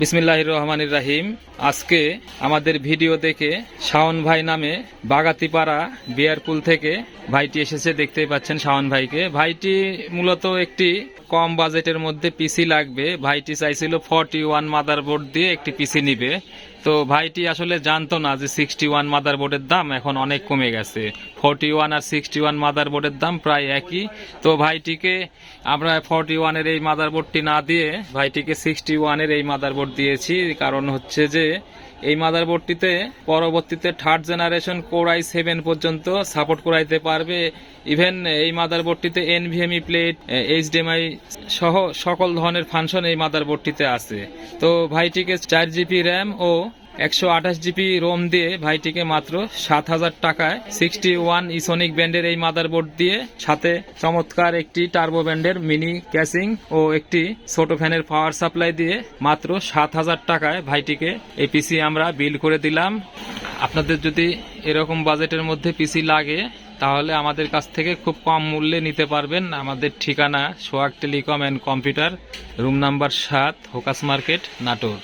বিসমিল্লাহ রহমানির রাহিম আজকে আমাদের ভিডিও দেখে শাওন ভাই নামে বাগাতিপাড়া বিয়ারপুল থেকে ভাইটি এসেছে, দেখতেই পাচ্ছেন শাওন ভাইকে। ভাইটি মূলত একটি কম বাজেটের মধ্যে পিসি লাগবে। ভাইটি চাইছিল ফর্টি ওয়ান মাদার বোর্ড দিয়ে একটি পিসি নিবে। তো ভাইটি আসলে জানতো না যে সিক্সটি ওয়ান মাদার বোর্ডের দাম এখন অনেক কমে গেছে। ফর্টি ওয়ান আর সিক্সটি ওয়ান মাদার বোর্ডের দাম প্রায় একই। তো ভাইটিকে আমরা ফর্টি ওয়ানের এই মাদার বোর্ডটি না দিয়ে ভাইটিকে সিক্সটি ওয়ানের এই মাদার বোর্ড দিয়েছি। কারণ হচ্ছে যে এই মাদারবোর্ডটিতে পরবর্তীতে third generation core i seven পর্যন্ত সাপোর্ট করাইতে পারবে। ইভেন এই মাদারবোর্ডটিতে এনভিএমই প্লেট, এইচডিএমআই সহ সকল ধরনের ফাংশন এই মাদারবোর্ডটিতে আছে। তো ভাইটিকে চার জিবি র্যাম ও একশো আঠাশ জিবি রোম দিয়ে ভাইটিকে মাত্র সাত হাজার টাকায় সিক্সটি ওয়ান ইসোনিক ব্যান্ডের এই মাদারবোর্ড দিয়ে সাথে চমৎকার একটি টার্বো ব্যান্ডের মিনি ক্যাসিং ও একটি ছোট ফ্যানের পাওয়ার সাপ্লাই দিয়ে মাত্র সাত হাজার টাকায় ভাইটিকে এই পিসি আমরা বিল করে দিলাম। আপনাদের যদি এরকম বাজেটের মধ্যে পিসি লাগে, তাহলে আমাদের কাছ থেকে খুব কম মূল্যে নিতে পারবেন। আমাদের ঠিকানা swag telecom and computer, room number সাত, হোকাস মার্কেট, নাটোর।